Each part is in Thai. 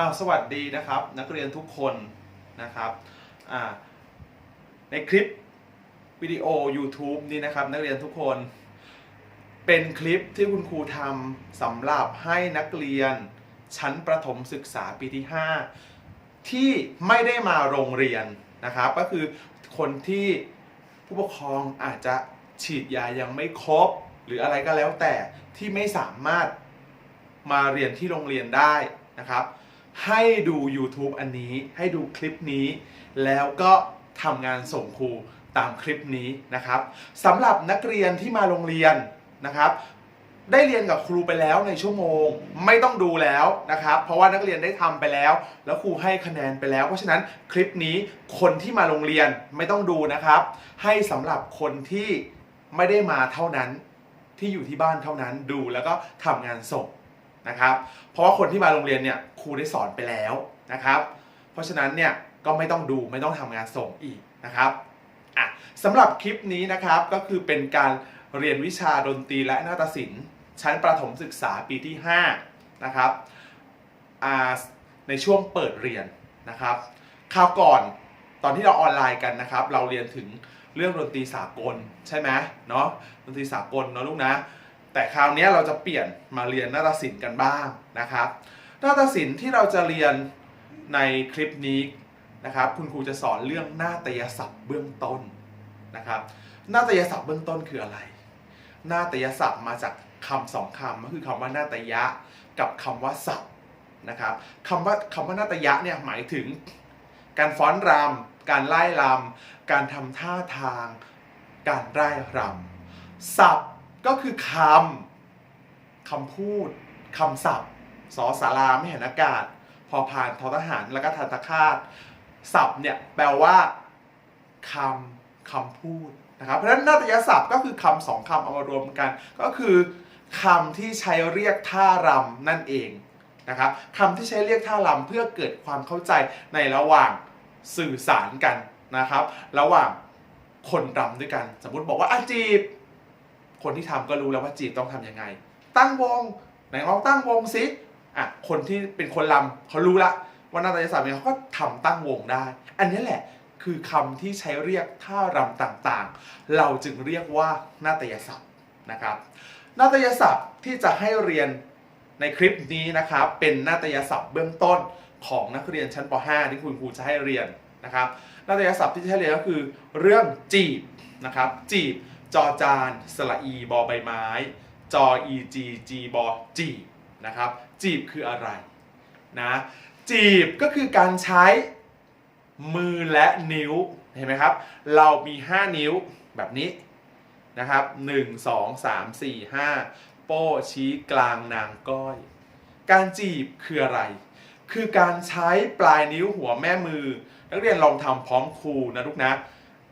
อ้าวสวัสดีนะครับ นักเรียนทุกคนนะครับอ่าในคลิปวิดีโอ YouTube นี้นะครับ นักเรียนทุกคนเป็นคลิปที่คุณครูทำสำหรับให้นักเรียนชั้นประถมศึกษาปีที่ 5 ที่ไม่ได้มาโรงเรียนนะครับ ก็คือคนที่ผู้ปกครองอาจจะฉีดยายังไม่ครบ หรืออะไรก็แล้วแต่ที่ไม่สามารถมาเรียนที่โรงเรียนได้นะครับ ให้ดู YouTube อันนี้ ให้ดูคลิปนี้ แล้วก็ทำงานส่งครูตามคลิปนี้นะครับสำหรับนักเรียนที่มาโรงเรียนนะครับได้เรียนกับครูไปแล้วในชั่วโมง ไม่ต้องดูแล้วนะครับ เพราะว่านักเรียนได้ทำไปแล้ว แล้วครูให้คะแนนไปแล้ว เพราะฉะนั้นคลิปนี้คนที่มาโรงเรียนไม่ต้องดูนะครับ ให้สำหรับคนที่ไม่ได้มาเท่านั้นที่อยู่ที่บ้านเท่านั้นดูแล้วก็ทำงานส่ง นะครับ เพราะว่าคนที่มาโรงเรียนเนี่ยครูได้สอนไปแล้วนะครับ เพราะฉะนั้นเนี่ยก็ไม่ต้องดูไม่ต้องทำงานส่งอีกนะครับอะสำหรับคลิปนี้นะครับก็คือเป็นการเรียนวิชาดนตรีและนาฏศิลป์ ชั้นประถมศึกษาปีที่5นะครับในช่วงเปิดเรียนนะครับคราวก่อนตอนที่เราออนไลน์กันนะครับ เราเรียนถึงเรื่องดนตรีสากลใช่ไหมเนาะดนตรีสากลเนาะลูกนะ แต่คราวนี้เราจะเปลี่ยนมาเรียนนาฏศิลป์กันบ้างนะครับนาฏศิลป์ที่เราจะเรียนในคลิปนี้นะครับ คุณครูจะสอนเรื่องนาฏยศัพท์เบื้องต้นนะครับนาฏยศัพท์เบื้องต้นคืออะไร นาฏยศัพท์มาจากคำสองคำก็คือคำว่านาฏยะกับคำว่าศัพท์นะครับคำว่าคำว่านาฏยะเนี่ยหมายถึง การฟ้อนรำการไล่รำการทำท่าทาง การไล่รำศัพท์ ก็คือคำคำพูดคำศัพท์สอสาราไม่เห็นอากาศ พอผ่านทอทหารแล้วก็ทันตคาตศัพท์เนี่ยแปลว่าคำคำพูดนะครับเพราะฉะนั้นนาฏยศัพท์ก็คือคำสองคำเอามารวมกัน ก็คือคำที่ใช้เรียกท่ารำนั่นเองนะครับคำที่ใช้เรียกท่ารำเพื่อเกิดความเข้าใจในระหว่างสื่อสารกันนะครับ ระหว่างคนรำด้วยกัน สมมุติบอกว่าอาจีบ คนที่ทำก็รู้แล้วว่าจีบต้องทำยังไง ตั้งวงไหนลองตั้งวงสิอะคนที่เป็นคนรำเขารู้ละว่านาฏศาสตร์เนี่ยเขาก็ทำตั้งวงได้ อันนี้แหละคือคำที่ใช้เรียกท่ารำต่างๆ เราจึงเรียกว่านาฏยศัพท์นะครับนาฏยศัพท์ที่จะให้เรียนในคลิปนี้นะครับเป็นนาฏยศัพท์เบื้องต้นของนักเรียนชั้นป .5 ที่คุณครูจะให้เรียนนะครับนาฏยศัพท์ที่จะให้เรียนก็คือเรื่องจีบนะครับจีบ จอจานสระอีบอใบไม้ จออีจีจีบอจีบนะครับ จีบคืออะไรนะจีบก็คือการใช้มือและนิ้วเห็นไหมครับ เรามี 5 นิ้วแบบนี้นะครับ 1 2 3 4 5 โป้ชี้กลางนางก้อย การจีบคืออะไร คือการใช้ปลายนิ้วหัวแม่มือ นักเรียนลองทำพร้อมครูนะลูกนะ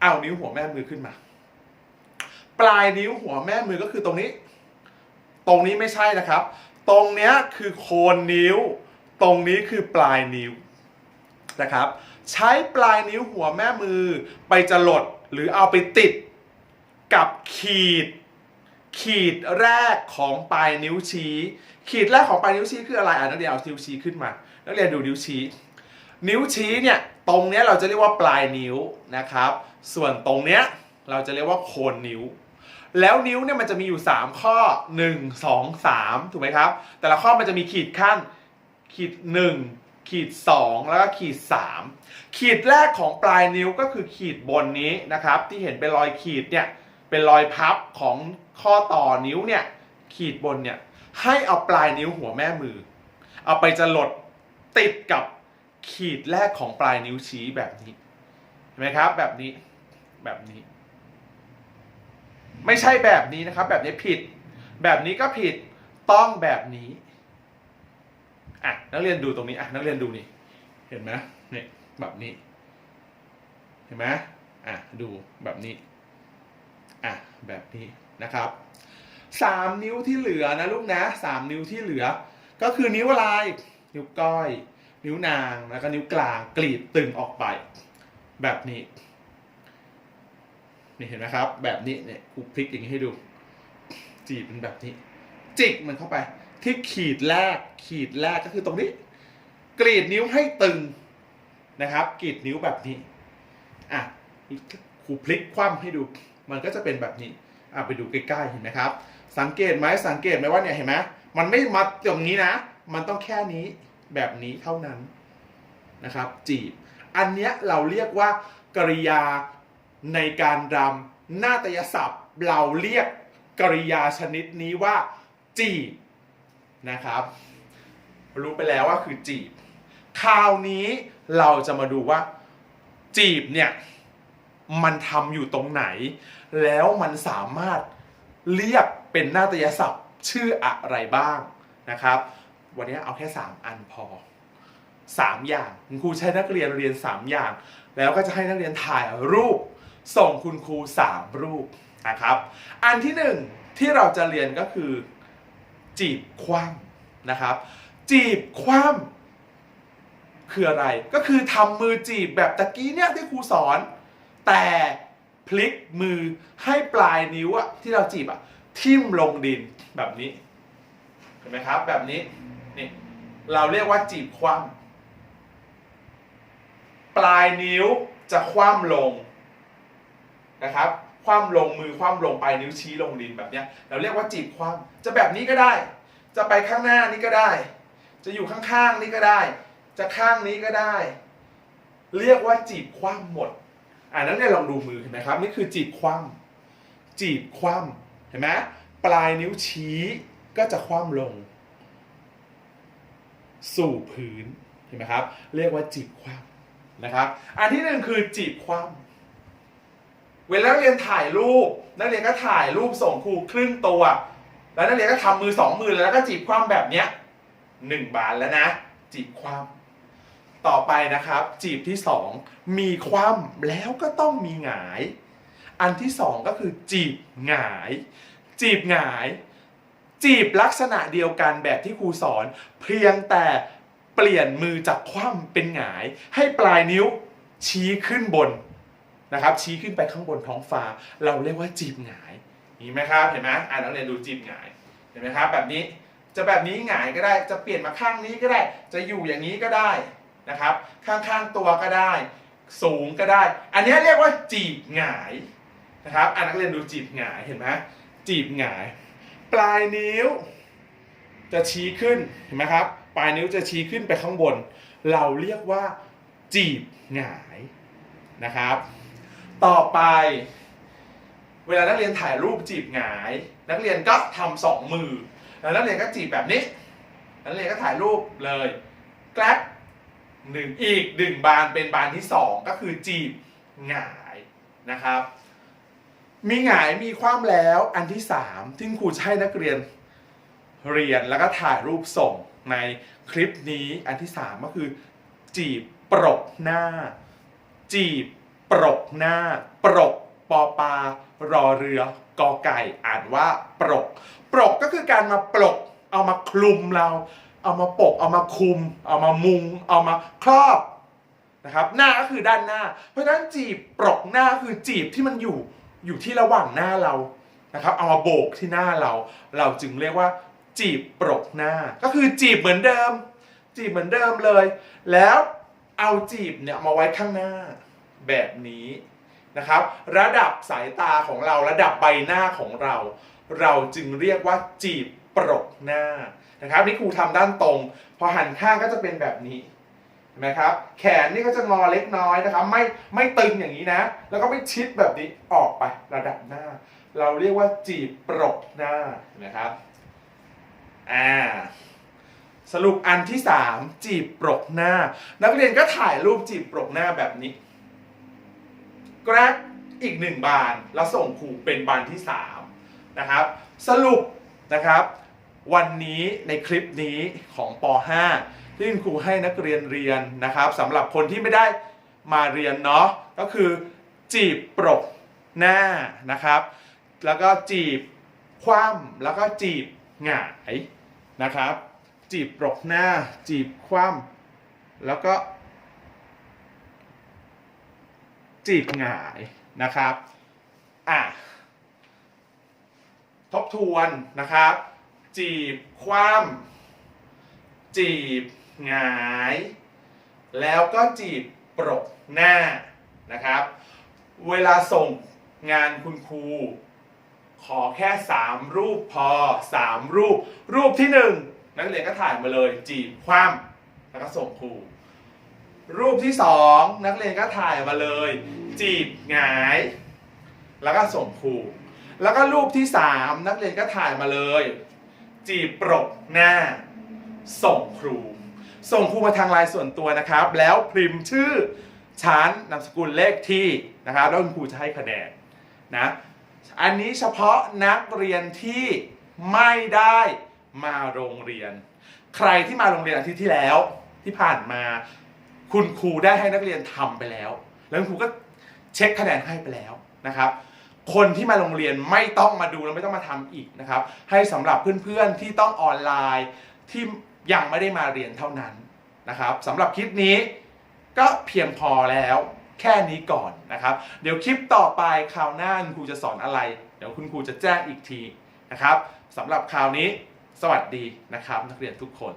เอานิ้วหัวแม่มือขึ้นมา ปลายนิ้วหัวแม่มือก็คือตรงนี้ ตรงนี้ไม่ใช่นะครับ ตรงเนี้ยคือโคนนิ้ว ตรงนี้คือปลายนิ้วนะครับ ใช้ปลายนิ้วหัวแม่มือไปจรดหรือเอาไปติดกับขีด ขีดแรกของปลายนิ้วชี้ ขีดแรกของปลายนิ้วชี้คืออะไรอะนักเรียนเอานิ้วชี้ขึ้นมานักเรียนดูนิ้วชี้ นิ้วชี้เนี่ยตรงเนี้ยเราจะเรียกว่าปลายนิ้วนะครับ ส่วนตรงเนี้ยเราจะเรียกว่าโคนนิ้ว แล้วนิ้วเนี่ยมันจะมีอยู่ 3 ข้อ 1 2 3 ถูกไหมครับ แต่ละข้อมันจะมีขีดขั้น ขีด 1 ขีด 2 แล้วก็ขีด 3 ขีดแรกของปลายนิ้วก็คือขีดบนนี้นะครับ ที่เห็นเป็นรอยขีดเนี่ยเป็นรอยพับของข้อต่อนิ้วเนี่ยขีดบนเนี่ยให้เอาปลายนิ้วหัวแม่มือ เอาไปจะหลดติดกับขีดแรกของปลายนิ้วชี้แบบนี้เห็นไหมครับแบบนี้แบบนี้ ไม่ใช่แบบนี้นะครับ แบบนี้ผิด แบบนี้ก็ผิดต้องแบบนี้อะนักเรียนดูตรงนี้อะนักเรียนดูนี่ เห็นไหมเนี่ยแบบนี้ เห็นไหมอะดูแบบนี้อะแบบนี้นะครับสามนิ้วที่เหลือนะลูกนะสามนิ้วที่เหลือ ก็คือนิ้วอะไรนิ้วก้อย นิ้วนางแล้วก็นิ้วกลางกรีดตึงออกไป แบบนี้ นี่เห็นไหมครับ แบบนี้เนี่ยครูพลิกอย่างนี้ให้ดูจีบเป็นแบบนี้ จิกมันเข้าไป ที่ขีดแรกขีดแรกก็คือตรงนี้ กรีดนิ้วให้ตึงนะครับ กรีดนิ้วแบบนี้อะครูพลิกคว่ำให้ดู มันก็จะเป็นแบบนี้อะไปดูใกล้ๆเห็นไหมครับ สังเกตไหมสังเกตไหมว่าเนี่ยเห็นไหมมันไม่มาตรงนี้นะ มันต้องแค่นี้แบบนี้เท่านั้นนะครับ จีบ อันเนี้ยเราเรียกว่ากริยา ในการรำนาฏยศัพท์ เราเรียกกริยาชนิดนี้ว่า จีบนะครับ รู้ไปแล้วว่าคือจีบ คราวนี้เราจะมาดูว่า จีบเนี่ยมันทำอยู่ตรงไหน แล้วมันสามารถเรียกเป็นนาฏยศัพท์ชื่ออะไรบ้างนะครับ วันนี้เอาแค่ 3 อันพอ 3 อย่างคุณครูใช้นักเรียนเรียน 3 อย่าง แล้วก็จะให้นักเรียนถ่ายรูป ส่งคุณครู 3 รูปนะครับ อันที่หนึ่งที่เราจะเรียนก็คือ จีบคว่ำนะครับ จีบคว่ำคืออะไรก็คือทำมือจีบแบบตะกี้เนี่ยที่ครูสอน แต่พลิกมือให้ปลายนิ้วอะที่เราจีบอะทิ่มลงดินแบบนี้เห็นไหมครับแบบนี้นี่เราเรียกว่าจีบคว่ำปลายนิ้วจะคว่ำลง นะครับคว่ำลงมือคว่ำลงปลายนิ้วชี้ลงดินแบบเนี้ยเราเรียกว่าจีบคว่ำจะแบบนี้ก็ได้ จะไปข้างหน้านี้ก็ได้ จะอยู่ข้างๆนี้ก็ได้ จะข้างนี้ก็ได้ เรียกว่าจีบคว่ำหมดอ่านั้นเนี่ยลองดูมือเห็นไหมครับนี่คือจีบคว่ำจีบคว่ำเห็นไหมปลายนิ้วชี้ก็จะคว่ำลง สู่พื้นเห็นไหมครับ เรียกว่าจีบคว่ำนะครับ อันที่หนึ่งคือจีบคว่ำ เวลานักเรียนถ่ายรูป นักเรียนก็ถ่ายรูปส่งครูครึ่งตัว แล้วนักเรียนก็ทำมือสองมือแล้วก็จีบคว่ำแบบเนี้ยหนึ่งบานแล้วนะ จีบคว่ำต่อไปนะครับ จีบที่สองมีคว่ำแล้วก็ต้องมีหงาย อันที่สองก็คือจีบหงาย จีบหงาย จีบลักษณะเดียวกันแบบที่ครูสอน เพียงแต่เปลี่ยนมือจากคว่ำเป็นหงาย ให้ปลายนิ้วชี้ขึ้นบน นะครับชี้ขึ้นไปข้างบนท้องฟ้า เราเรียกว่าจีบหงายเห็นไหมครับเห็นไหมอ่านนักเรียนดูจีบหงายเห็นไหมครับแบบนี้จะแบบนี้หงายก็ได้จะเปลี่ยนมาข้างนี้ก็ได้ จะอยู่อย่างนี้ก็ได้นะครับ ข้างๆตัวก็ได้ สูงก็ได้ อันนี้เรียกว่าจีบหงายนะครับอ่านนักเรียนดูจีบหงายเห็นไหมจีบหงาย ปลายนิ้ว จะชี้ขึ้นเห็นไหมครับปลายนิ้วจะชี้ขึ้นไปข้างบน เราเรียกว่าจีบหงายนะครับ ต่อไป เวลานักเรียนถ่ายรูปจีบหงาย นักเรียนก็ทำสองมือ แล้วนักเรียนก็จีบแบบนี้ นักเรียนก็ถ่ายรูปเลยแกลกหนึ่งอีกหนึ่งบานเป็นบานที่สองก็คือจีบหงายนะครับ มีหงายมีคว่ำแล้วอันที่สามที่ครูจะให้นักเรียนเรียนแล้วก็ถ่ายรูปส่งในคลิปนี้อันที่สามก็คือ จีบปรกหน้า จีบ ปรกหน้า ปรกปอปลารอเรือกอไก่อ่านว่าปรก ปรกก็คือการมาปลกเอามาคลุมเรา เอามาปก เอามาคลุม เอามามุง เอามาครอบนะครับ หน้าก็คือด้านหน้า เพราะฉะนั้นจีบปรกหน้าคือจีบที่มันอยู่อยู่ที่ระหว่างหน้าเรานะครับ เอามาโบกที่หน้าเรา เราจึงเรียกว่า จีบปรกหน้า ก็คือจีบเหมือนเดิม จีบเหมือนเดิมเลย แล้วเอาจีบเนี่ยมาไว้ข้างหน้า แบบนี้นะครับ ระดับสายตาของเราระดับใบหน้าของเรา เราจึงเรียกว่าจีบปรกหน้านะครับ นี่ครูทำด้านตรง พอหันข้างก็จะเป็นแบบนี้เห็นไหมครับ แขนนี่ก็จะงอเล็กน้อยนะครับ ไม่ไม่ตึงอย่างนี้นะ แล้วก็ไม่ชิดแบบนี้ออกไประดับหน้า เราเรียกว่าจีบปรกหน้าเห็นไหมครับอ่าสรุปอันที่สามจีบปรกหน้า นักเรียนก็ถ่ายรูปจีบปรกหน้าแบบนี้ แกร็กอีกหนึ่งบาน แล้วส่งครูเป็นบานที่สามนะครับ สรุปนะครับ วันนี้ในคลิปนี้ของป .5 ที่คุณครูให้นักเรียนเรียนนะครับสำหรับคนที่ไม่ได้มาเรียนเนาะก็คือจีบปรกหน้านะครับ แล้วก็จีบคว่ำแล้วก็จีบหงายนะครับ จีบปรกหน้า จีบคว่ำแล้วก็ จีบหงายนะครับอะทบทวนนะครับ จีบคว่ำจีบหงาย แล้วก็จีบปรกหน้านะครับ เวลาส่งงานคุณครู ขอแค่ 3 รูปพอ 3 รูป รูปที่ 1 นักเรียนก็ถ่ายมาเลย จีบคว่ำแล้วก็ส่งครู รูปที่2นักเรียนก็ถ่ายมาเลย จีบหงาย แล้วก็ส่งครูแล้วก็รูปที่3นักเรียนก็ถ่ายมาเลย จีบปรกหน้า ส่งครู ส่งครูมาทางไลน์ส่วนตัวนะครับ แล้วพิมพ์ชื่อชั้นนามสกุลเลขที่นะครับแล้วคุณครูจะให้คะแนนนะอันนี้เฉพาะนักเรียนที่ไม่ได้มาโรงเรียน ใครที่มาโรงเรียนอาทิตย์ที่แล้วที่ผ่านมา คุณครูได้ให้นักเรียนทำไปแล้ว แล้วคุณครูก็เช็คคะแนนให้ไปแล้วนะครับคนที่มาโรงเรียนไม่ต้องมาดูแล้วไม่ต้องมาทำอีกนะครับ ให้สำหรับเพื่อนๆที่ต้องออนไลน์ที่ยังไม่ได้มาเรียนเท่านั้นนะครับสำหรับคลิปนี้ก็เพียงพอแล้วแค่นี้ก่อนนะครับ เดี๋ยวคลิปต่อไปคราวหน้าคุณครูจะสอนอะไร เดี๋ยวคุณครูจะแจ้งอีกทีนะครับสำหรับคราวนี้สวัสดีนะครับ นักเรียนทุกคน